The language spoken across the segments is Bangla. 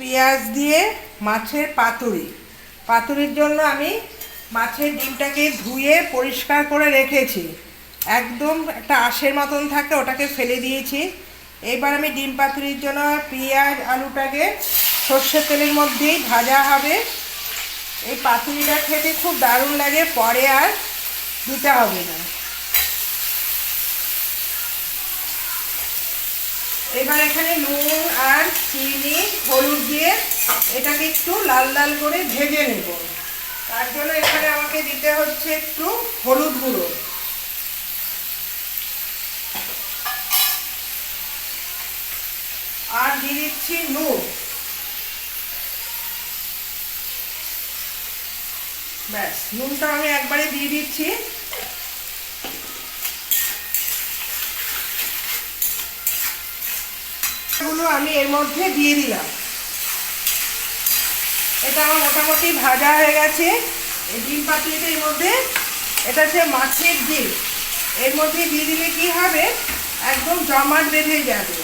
পেঁয়াজ দিয়ে মাছের পাতুরি। পাতুরির জন্য আমি মাছের ডিমটাকে ধুয়ে পরিষ্কার করে রেখেছি। একদম একটা আশের মতন থাকে, ওটাকে ফেলে দিয়েছি। এবার আমি ডিম পাতুরির জন্য পেঁয়াজ আলুটাকে সর্ষের তেলের মধ্যেই ভাজা হবে। এই পাতুরিটা খেতে খুব দারুণ লাগে, পরে আর দিতে হবে না। এবার এখানে নুন আর চিনি, হলুদ দিয়ে এটাকে একটু লাল লাল করে ভেজে নেব। তার জন্য এখানে আমাকে দিতে হচ্ছে একটু হলুদ গুঁড়ো। আর দিয়ে দিচ্ছি নুন। ব্যাস, নুনটা আমি একবারে দিয়ে দিচ্ছি গুলো আমি এর মধ্যে দিয়ে দিলাম। এটা আমার মোটামুটি ভাজা হয়ে গেছে। এই ডিম পাতিটা এর মধ্যে, এটা হচ্ছে মাছের ডিম। এর মধ্যে দিয়ে দিলে কি হবে? একদম জমাট বেঁধে যাবে।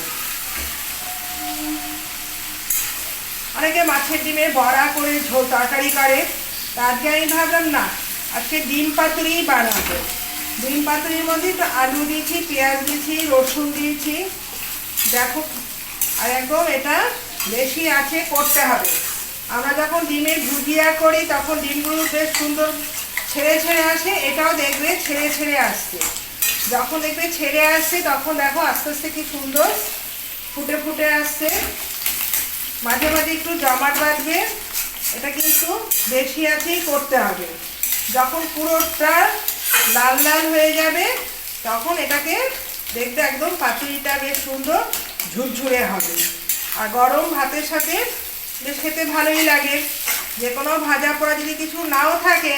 অনেকে মাছের ডিমের বড়া করে ঝোল তরকারি করে আজকে আমি ভাবলাম, না, আজকে ডিম পাতুরিই বানাবো। ডিম পাতুরির মধ্যে একটু আলু দিয়েছি, পেঁয়াজ দিয়েছি, রসুন দিয়েছি। দেখো আর একদম এটা বেশি আছে করতে হবে। আমরা যখন ডিমের ভুজিয়া করি, তখন ডিমগুলো বেশ সুন্দর ছেড়ে ছেড়ে আসে, এটাও দেখবে ছেড়ে ছেড়ে আসছে। যখন দেখবে ছেড়ে আসছে, তখন দেখো আস্তে আস্তে কি সুন্দর ফুটে ফুটে আসছে। মাঝে মাঝে একটু জমাট বাঁধবে, এটা কিন্তু বেশি আছেই করতে হবে। যখন পুরোটা লাল লাল হয়ে যাবে, তখন এটাকে দেখতে একদম পাতুরিটা বেশ সুন্দর ঝুরঝুরে হবে। আর গরম ভাতের সাথে বেশ খেতে ভালোই লাগে। যে কোনো ভাজা পোড়া যদি কিছু নাও থাকে,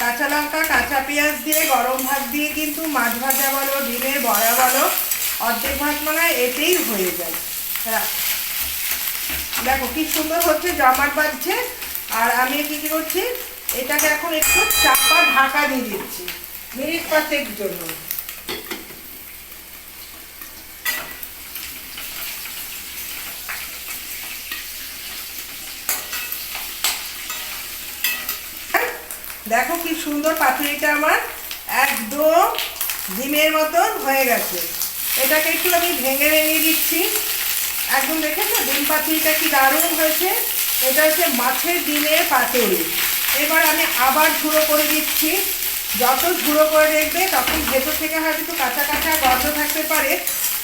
কাঁচা লঙ্কা, কাঁচা পেঁয়াজ দিয়ে, গরম ভাত দিয়ে কিন্তু মাছ ভাজা বলো ডিমের বড়া বলো, অর্ধেক ভাত মানে এতেই হয়ে যায়। হ্যাঁ। দেখো কি সুন্দর হচ্ছে, জমাট বাঁধছে আর আমি কি কি করছি, এটাকে এখন একটু চাপা ঢাকা দিয়ে দিচ্ছি, মিনিট পাঁচেক জন্য। দেখো কি সুন্দর পাতুরিটা আমার একদম ডিমের মতন হয়ে গেছে। এটাকে একটু আমি ভেঙে ভেঙে দিচ্ছি। একদম দেখেছ? ডিম পাতুরিটা কি দারুণ হয়েছে? এটা হচ্ছে মাছের ডিমের পাতুরি। এবার আমি আবার ঝুড়ো করে দিচ্ছি। যত ঝুড়ো করে দেখবে তখন ভেতর থেকে হয়তো একটু কাঁচা কাঁচা গন্ধ থাকতে পারে।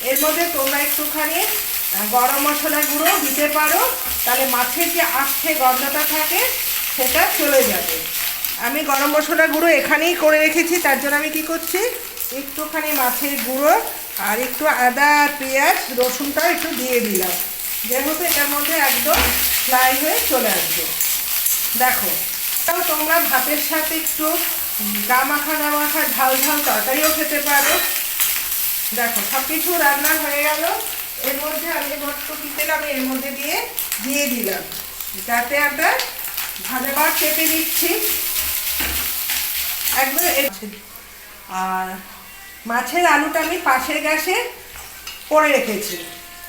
এর মধ্যে তোমরা একটুখানি গরম মশলা গুঁড়ো দিতে পারো। তাহলে মাছের যে আষ্টে গন্ধটা থাকে, সেটা চলে যাবে। আমি গরম মশলা গুঁড়ো এখানেই করে রেখেছি, তার জন্য আমি কি করছি, একটুখানি মাছের গুঁড়ো আর একটু আদা, পেঁয়াজ রসুনটা একটু দিয়ে দিলাম। যেহেতু এটার মধ্যে একদম ফ্রাই হয়ে চলে আসবে। দেখো, তাও তোমরা ভাতের সাথে একটু গা মাখা গা মাখা ঝাল ঝাল তরকারিও খেতে পারো। দেখো সব কিছু রান্না হয়ে গেল। এর মধ্যে আমি একটু কি আমি এর মধ্যে দিয়ে দিয়ে দিলাম। যাতে আমরা ভাজাবার চেপে দিচ্ছি আর মাছের আলুটা আমি পাশের গ্যাসে করে রেখেছি।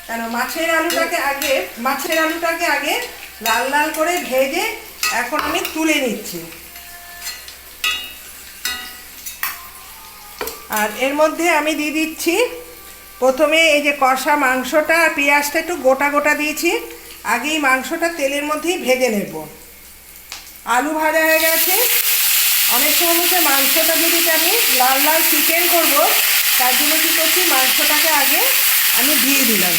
কেন? মাছের আলুটাকে আগে মাছের আলুটাকে আগে লাল লাল করে ভেজে এখন আমি তুলে নিচ্ছি। আর এর মধ্যে আমি দিয়ে দিচ্ছি প্রথমে এই যে কষা মাংসটা আর পেঁয়াজটা একটু গোটা গোটা দিয়েছি। আগেই মাংসটা তেলের মধ্যেই ভেজে নেব। আলু ভাজা হয়ে গেছে। অনেক সময় হচ্ছে মাংসটা যদি আমি লাল লাল চিকেন করব, তার জন্য কী করছি, মাংসটাকে আগে আমি দিয়ে দিলাম।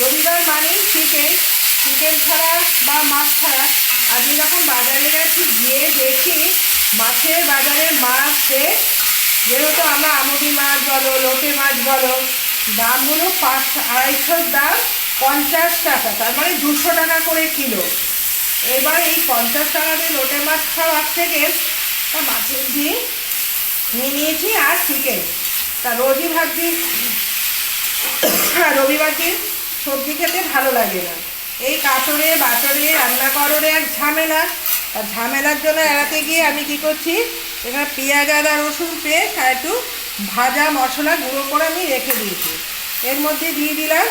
রবিবার মানেই চিকেন। চিকেন ছাড়া বা মাছ ছাড়া আমি যখন বাজারে গেছি গিয়ে দেখি মাছের বাজারে মাছ রেট যেহেতু আমরা আমুদি মাছ বলো, লোটে মাছ বলো, দামগুলো পাঁচ, আড়াইশোর দাম পঞ্চাশ টাকা, তার মানে দুশো টাকা করে কিলো। এবার এই পঞ্চাশ টাকা দিয়ে লোটে মাছ খাওয়ার থেকে তা মাছের দিয়ে নিয়ে নিয়েছি আর চিকেন। তা রোজই ভাবছি রবিবার দিন সবজি খেতে ভালো লাগে না। এই কাতরে, বাতরে রান্না কররে এক ঝামেলা। আর ঝামেলার জন্য এড়াতে গিয়ে আমি কি করছি, এখানে পেঁয়াজ, আদা, রসুন পেস্ট আর একটু ভাজা মশলা গুঁড়ো করে আমি রেখে দিয়েছি। এর মধ্যে দিয়ে দিলাম।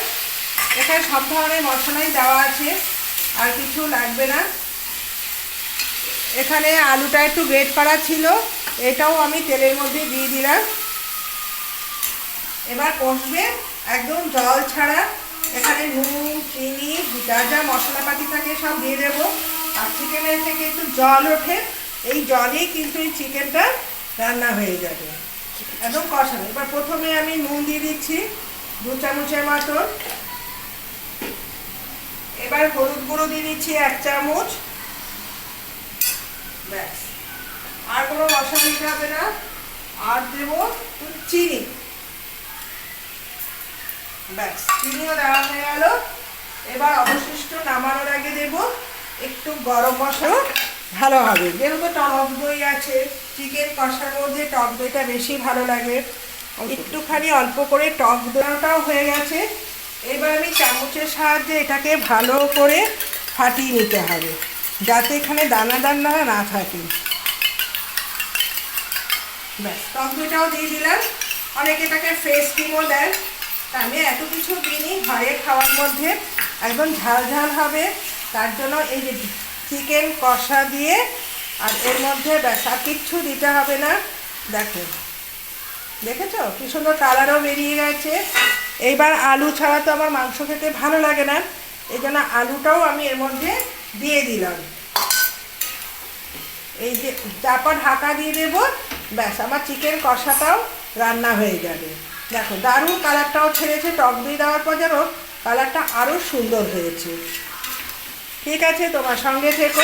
এখানে সব ধরনের মশলাই দেওয়া আছে। আর কিছু লাগবে না। এখানে আলুটা একটু গ্রেট করা ছিল, এটাও আমি তেলের মধ্যে দিয়ে দিলাম। এবার কষবে একদম জল ছাড়া। এখানে নুন, চিনি, যা যা মশলাপাতি থাকে সব দিয়ে দেবো। আর চিকেনের থেকে একটু জল ওঠে, এই জলেই কিন্তু এই চিকেনটা রান্না হয়ে যাবে। একদম কষানো এবার প্রথমে আমি নুন দিয়ে দিচ্ছি, দু চামচের মতন। এবার হলুদ গুঁড়ো দিয়ে দিচ্ছি এক চামচ। ব্যাস। আর কোনো মশলা দিতে হবে না। আর দেবো চিনি। ব্যাস চিনিও দেওয়া হয়ে গেল। এবার অবশিষ্ট নামানোর আগে দেব একটু গরম মশলা। ভালো হবে যেহেতু টক দই আছে চিকেন কষার মধ্যে টক দইটা বেশি ভালো লাগে। একটুখানি অল্প করে টক দইটাও হয়ে গেছে। এবার আমি চামচের সাহায্যে এটাকে ভালো করে ফাটিয়ে নিতে হবে, যাতে এখানে দানা দানা না থাকে। ব্যাস টক দইটাও দিয়ে দিলাম। অনেকে এটাকে ফেস ক্রিমও দেন তা আমি এত কিছু দিইনি, ঘরে খাওয়ার মধ্যে। একদম ঝাল ঝাল হবে। তার জন্য এই যে চিকেন কষা দিয়ে, আর এর মধ্যে ব্যাস, আর কিচ্ছু দিতে হবে না। দেখেন দেখেছ? কি সুন্দর কালারও বেরিয়ে গেছে। এইবার আলু ছাড়া তো আমার মাংস খেতে ভালো লাগে না, এই জন্য আলুটাও আমি এর মধ্যে দিয়ে দিলাম। এই যে তারপর ঢাকা দিয়ে দেবো, ব্যাস, আমার চিকেন কষাটাও রান্না হয়ে যাবে। দেখো, দারুণ কালারটাও ছেড়েছে, টক দই দেওয়ার পর যেন কালারটা আরও সুন্দর হয়েছে। ঠিক আছে, তোমার সঙ্গে থেকো।